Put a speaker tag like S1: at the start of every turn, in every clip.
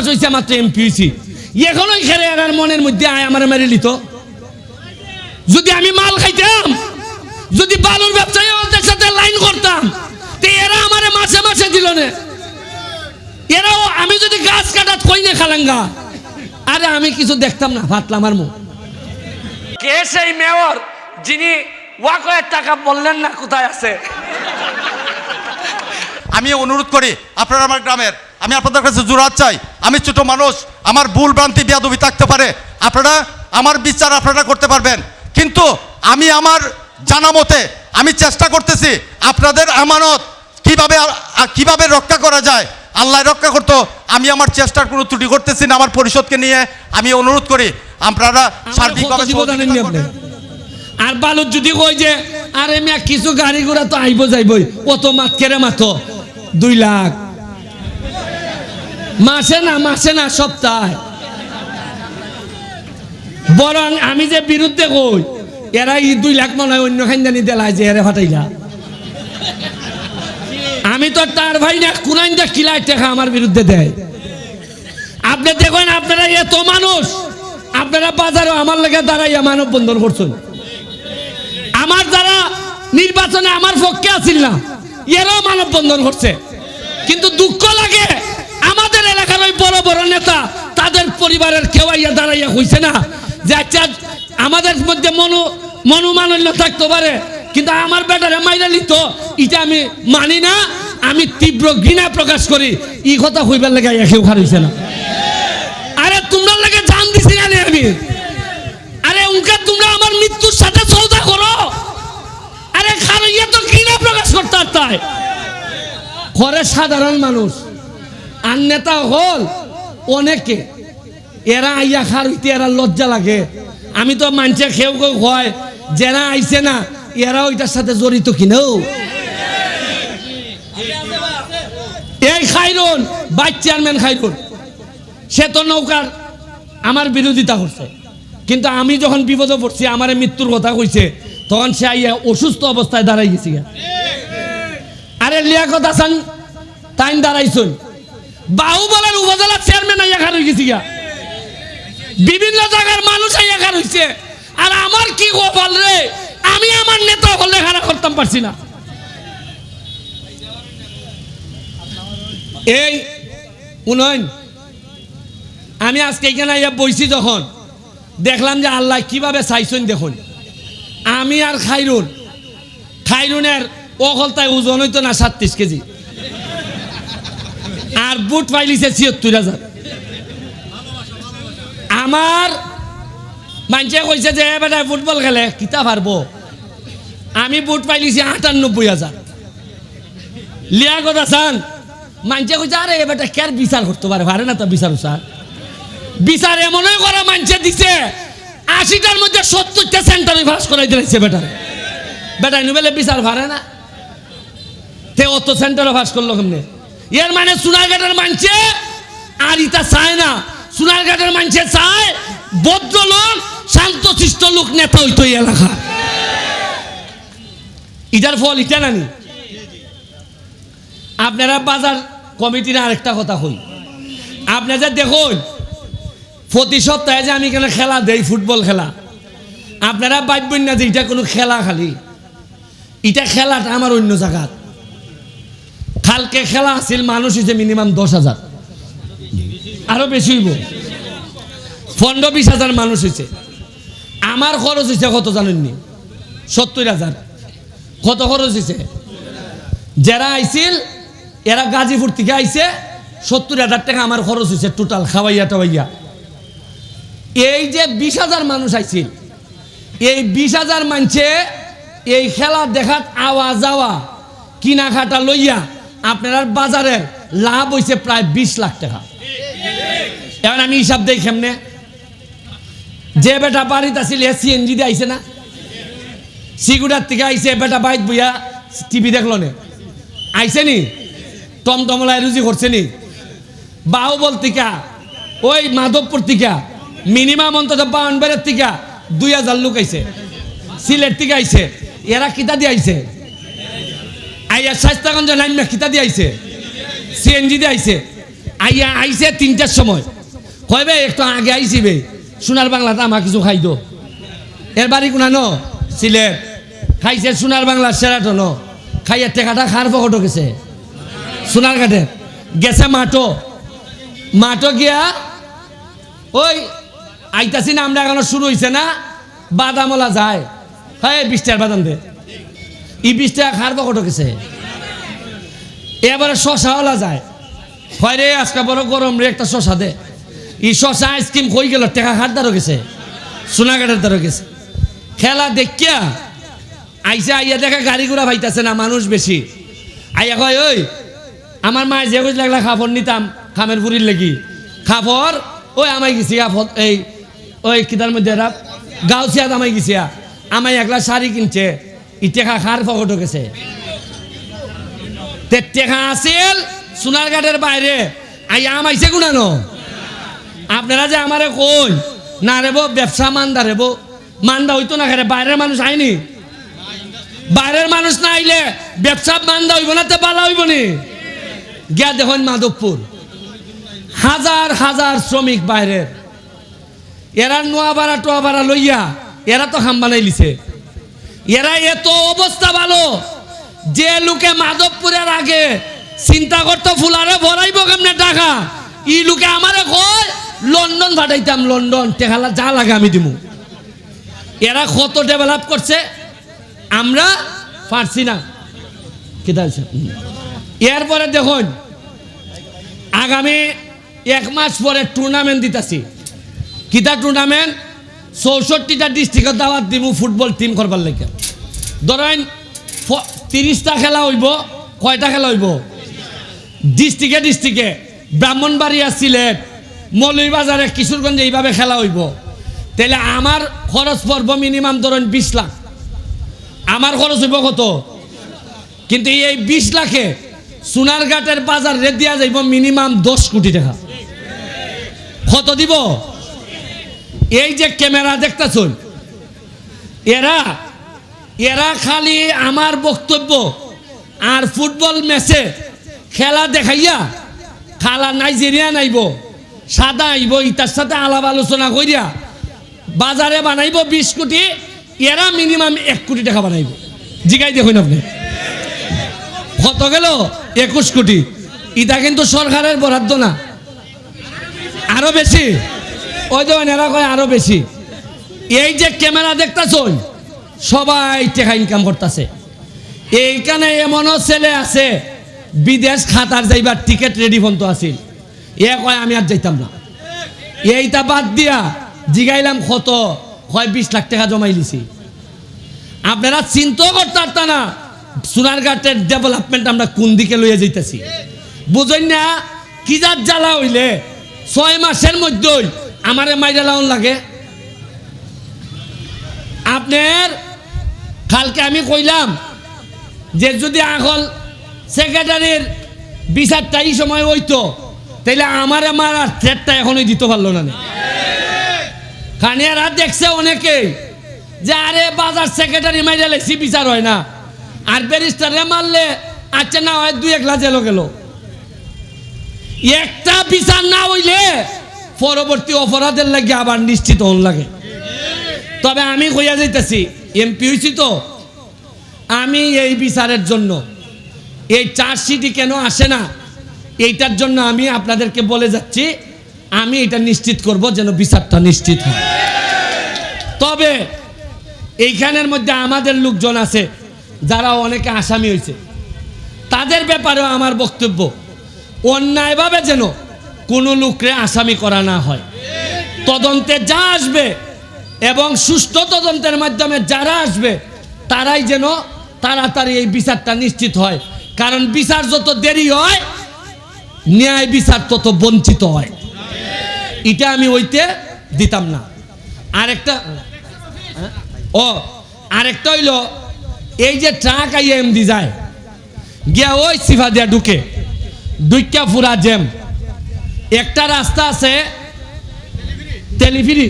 S1: মাস হয়েছে মাত্র এমপি হয়েছি এখনও খেলে আর মনের মধ্যে আয় আমার মেরে লিত। যদি আমি মাল খাইতাম যদি বালুর ব্যবসায়ী ওদের সাথে লাইন করতাম তো এরা আমারে মাসে মাসে দিল না। এরাও আমি যদি গাছ কাটাত কই না খালাঙ্গা? আরে আমি কিছু দেখতাম না ফাটলাম আর মুখ কে সেই মেয়র যিনি ওয়াকয়ের টাকা বললেন না কোথায় আছে?
S2: আমি অনুরোধ করি আপনারা আমার গ্রামের আমি আপনাদের কাছে জোরাত চাই। আমি ছোট মানুষ আমার ভুল ভ্রান্তি বিয়াদবি থাকতে পারে। আপনারা আমার বিচার আপনারা করতে পারবেন। কিন্তু আমি আমার জানা মতে আমি চেষ্টা করতেছি আপনাদের আমানত কীভাবে কীভাবে রক্ষা করা যায়। আল্লাহ রক্ষা করতো আমি আমার চেষ্টার কোনো ত্রুটি করতেছি না আমার পরিষদকে নিয়ে আমি অনুরোধ করি আপনারা সার্বিকভাবে।
S1: আর বালুর যদি কই যে আরে মিয়া কিছু গাড়ি ঘোড়া তো আইব যাইবই কত মাত কেরে মাতো? দুই লাখ। মাসে না মাসে না, সপ্তাহে। বরং আমি যে বিরুদ্ধে কই, এরা ই দুই লাখ মনে হয় অন্য খানদানি দেলায় যে এরা ফাটাইলা। আমি তো তার ভাই না, কুনাইন দা কিলাই টাকা আমার বিরুদ্ধে দেয়। আপনি দেখেন, আপনারা এত মানুষ, আপনারা বাজারে আমার লেগে দাঁড়াইয়া মানব বন্ধন করছেন। আমার দ্বারা নির্বাচনে আমার পক্ষে আছিল না, এরাও মানব বন্ধন করছে। কিন্তু দুঃখ লাগে ওই বড় বড় নেতা, তাদের পরিবারের কেউ আইয়া দাঁড়াইয়া হইছে না। যে আচ্ছা আমাদের মধ্যে মনো মনোমানল্য থাকতে পারে, কিন্তু আমার বেটারে মাইনা লিত এটা আমি মানি না, আমি তীব্র ঘৃণা প্রকাশ করি। ই কথা হইবার লেগে কেউ খার হইছে না। আরে, তোমরা লাগে জান দিছি না আমি। আরে, উনকে তোমরা আমার মৃত্যুর সাথে সৌদা করো। আরে খালো ইয়ে তো ঘৃণা প্রকাশ করতে তাই। ঘরে সাধারণ মানুষ। আর নেতা হল অনেকে। এরা আইয়া খার হইতে এরা লজ্জা লাগে। আমি তো মানছে খেউ কেউ হয়, যারা আইছে না, এরা ওইটার সাথে জড়িত কিনেও এই খাইরুন, ভাইস চেয়ারম্যান খাইরুন, সে তো নৌকার আমার বিরোধিতা করছে। কিন্তু আমি যখন বিপদে পড়ছি, আমার মৃত্যুর কথা কইছে, তখন সে আইয়া অসুস্থ অবস্থায় দাঁড়াই গেছি। আরে লিয়াকত হাসান, তাইন দাঁড়াইছুন বাহুবলের উপজেলা চেয়ারম্যান আইয়া খার হয়ে গেছি। বিভিন্ন জায়গার মানুষ আইয়া খার হইছে। আর আমার কি গোপাল রে? আমি আমার নেতা হলে খারাপ করতাম পারছি না। এই উন্নয়ন আমি আজকে এখানে আইয়া বইছি যখন, দেখলাম যে আল্লাহ কীভাবে চাইছেন দেখুন। আমি আর খাইরুন। খাইরুনের অকলতায় ওজন হইতো না সাতত্রিশ কেজি। আর বুট পাইলিছে ছিয়ত্তর হাজার। আমার মানুষে কইছে যে বেটা, ফুটবল খেলে, কিতা পারব? আমি বুট পাইলিছি আটানব্বই হাজার। লিয়াগত আসান মানুষে কইছে, আরে বেটা কের বিচার করতে পারে? পারে না তো বিচার স্যার বিচার এমনই করা মানছে দিছে। আশিটার মধ্যে সত্তরটা সেন্টারে ফাঁস করাই দিয়েছে বেটা নুবেলে বিচার ভারে না। তে অত সেন্টারে ফাঁস করল কেমনে? এর মানে সোনারঘাটের মানছে আর ইটা চায় না। সোনারঘাটের মানছে চায় ভদ্র লোক শান্তশিষ্ট লোক, নেতা হইতো এই এলাকা। ইটার ফল ইটা নানি আপনারা বাজার কমিটির আরেকটা কথা হই আপনারা দেখুন, প্রতি সপ্তাহে যে আমি কেন খেলা দেই, ফুটবল খেলা, আপনারা ভাববেন না যে এটা কোনো খেলা খালি। এটা খেলাটা আমার অন্য জায়গাত কালকে খেলা আছিল মানুষ হয়েছে মিনিমাম দশ হাজার। আরও বেশি হইব। পনেরো, বিশ হাজার মানুষ হয়েছে আমার খরচ হয়েছে কত জানেননি? সত্তর হাজার। কত খরচ হয়েছে যারা আইছিল, এরা গাজীপুর থেকে আইছে, সত্তর হাজার টাকা আমার খরচ হয়েছে টোটাল খাওয়াইয়া টাওয়াইয়া। এই যে বিশ হাজার মানুষ আইছিল, এই বিশ হাজার মানছে এই খেলা দেখাত আওয়া যাওয়া কিনা খাটা লইয়া আপনার বাজারের লাভ হইছে প্রায় বিশ লাখ টাকা। এখন আমি হিসাব দেই কেমনে? যে বেটা বাড়িতে আসিল সিএনজি দিয়ে আইছে না? সিগুড়ার থেকে আইছে বেটা বাইত বইয়া টিভি দেখল নে। আইছে নি? টমটমলায় রুজি করছে নি? বাহুবল টিকা ওই মাধবপুর টিকা মিনিমাম অন্তত বাউনবাড়ির টিকা দুই হাজার লোক আইছে। সিলেট থেকে আইছে। এরা কিতা দিয়ে আইছে? আইয়া স্বাস্থ্যগঞ্জ নাইমা কিতা দিয়ে আইছে? সিএনজি দিয়ে আইছে। আইয়া আইছে তিনটার সময়। কয় বে, একটু আগে আইছি বে। সোনার বাংলাতে আমার কিছু খাই দো। এর বাড়ি কোনা ন? সিলেট। খাইছে সোনার বাংলার সেরাটো ন। খাইয়া টেকাটা খার পকটো গেছে। সোনার ঘাটে গেছে মাটো। মাটো গিয়া ওই আইতাছি না আমরা এখনও শুরু হইছে না? বাদামলা যায়। হ্যাঁ বিশ টাকার বাদাম দে। ই বিশ টাকা খার পকটো গেছে। এবারে শশাওয়ালা যায়। হয় রে, আজকে বড় গরম রে, একটা শশা দে। ই শশা আইসক্রিম কই গেল? টেকা খাট দ্বারও গেছে সোনাঘাটের দ্বারও গেছে। খেলা দেখিয়া আইসা আইয়া দেখা গাড়ি ঘোড়া ভাইতাছে না, মানুষ বেশি। আইয়া কয়, ওই, আমার মায়ে যে কইস লাগলা খাফর নিতাম, খামের পুরীর লেগি। খাফর, ওই আমাই গেছি এই, ওই কিতার মধ্যে রাত গাউছিয়াত আমাই গেছিয়া আমাই একলা শাড়ি কিনছে ই টেকা খার পকটো গেছে। টেকা আছিল সোনারঘাটের বাইরে। আই, আম আইছে গুণানো আপনারা যে আমারে কই, না রেব ব্যবসা মান্দা রেব মান্দা হইতো না খেরে, বাইরের মানুষ আইনি? বাইরের মানুষ না আইলে ব্যবসা মান্দা হইব না, তে বালা হইব নি? গিয়া দেখুন মাধবপুর। হাজার হাজার শ্রমিক বাইরের। এরা নোয়া ভাড়া, টোয়া ভাড়া লইয়া, এরা তো বানাই লিছে। এরা এত অবস্থা ভালো যে লোকে মাধবপুরের আগে চিন্তা করতো ফুলারে ভরাইব কেমনে টাকা, ই লোকে আমারে কয়, লন্ডন পাঠাইতাম, লন্ডন টেকালা যা লাগে আমি দিমু। এরা কত ডেভেলপ করছে, আমরা পারছি না। কেটা আছে এরপরে দেখুন, আগামী এক মাস পরে টুর্নামেন্ট দিতেছি। কিতা টুর্নামেন্ট চৌষট্টিটা ডিস্ট্রিক্টত দাওয়াত দিমু ফুটবল টিম করবার লাগে। ধরেন তিরিশটা খেলা হইব, কয়টা খেলা হইব? ডিস্ট্রিক্টে ডিস্ট্রিক্টে। ব্রাহ্মণবাড়িয়া সিলেট, মৌলভীবাজারে কিশোরগঞ্জে এইভাবে খেলা হইব। তাহলে আমার খরচ পড়ব মিনিমাম ধরেন বিশ লাখ। আমার খরচ হইব কত? কিন্তু এই বিশ লাখে সোনারঘাটের বাজার রেট দিয়া যাইব মিনিমাম দশ কোটি টাকা। কত দিব? এই যে ক্যামেরা দেখতেছুন, এরা এরা খালি আমার বক্তব্য আর ফুটবল ম্যাচে খেলা দেখাইয়া খালা নাইজেরিয়া নাইব, সাদা আইব ইটার সাথে আলাপ আলোচনা করিয়া বাজারে বানাইব বিশ কোটি, এরা মিনিমাম এক কোটি টাকা বানাইব। জিগাই দেখুন আপনি। কত গেল? একুশ কোটি। ইটা কিন্তু সরকারের বরাদ্দ না। আরও বেশি। ওই যে এরা কয় আরও বেশি। এই যে ক্যামেরা দেখতেছই সবাই টাকা ইনকাম করতেছে। এইখানে এমনও ছেলে আছে, বিদেশ খাতার যাইবার টিকিট রেডি ফোন আছিল। এ কয়, আমি আর যাইতাম না। এইটা বাদ দিয়া জিগাইলাম কত? হয় বিশ লাখ টাকা জমাই লিছি। আপনারা চিন্তাও করতে পারতা না, সোনারঘাটের ডেভেলপমেন্ট আমরা কোন দিকে লইয়া যাইতেছি। বুঝেন না, কি যার জ্বালা হইলে, ছয় মাসের মধ্যেই আমারে মাইরা লাউন লাগে। আপনার কালকে আমি কইলাম যে যদি আগল সেক্রেটারির বিচারটা এই সময় হইতো, তাইলে আমারে আর থ্রেটটা এখনই দিতে পারল না খানিয়ারা দেখছে অনেকেই যে আরে বাজার সেক্রেটারি মাইরা লেছি, বিচার হয় না। আর ব্যারিস্টারে মারলে আচ্ছা না হয় দুই একলা জেলো গেল। একটা বিচার না হইলে পরবর্তী অপরাধের লাগে আবার নিশ্চিত হন লাগে। তবে আমি কইয়া যাইতেছি, এমপি হয়েছি তো আমি এই বিচারের জন্য, এই চার্জশিটই কেন আসে না? এইটার জন্য আমি আপনাদেরকে বলে যাচ্ছি, আমি এটা নিশ্চিত করব যেন বিচারটা নিশ্চিত হয়। তবে এইখানের মধ্যে আমাদের লোকজন আছে, যারা অনেকে আসামি হয়েছে। তাদের ব্যাপারেও আমার বক্তব্য, অন্যায়ভাবে যেন কোনো লোকরে আসামি করা না হয়। তদন্তে যা আসবে এবং সুস্থ তদন্তের মাধ্যমে যারা আসবে, তারাই যেন তাড়াতাড়ি এই বিচারটা নিশ্চিত হয়। কারণ বিচার যত দেরি হয়, ন্যায় বিচার তত বঞ্চিত হয়। এটা আমি ওইতে দিতাম না। আরেকটা, ও, আরেকটা হইল, এই যে ট্রাক আইয়া এমদি যায়, গিয়া ওই সিফা দিয়া ঢুকে, দুইটা ফুরা জ্যাম। একটা রাস্তা আছে তেলিফিরি।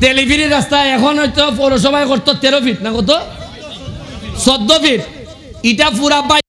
S1: তেলিফিরি রাস্তা এখন হয়তো পৌরসভায় করতো তেরো ফিট না কত? চোদ্দ ফিট। ইটা পুরা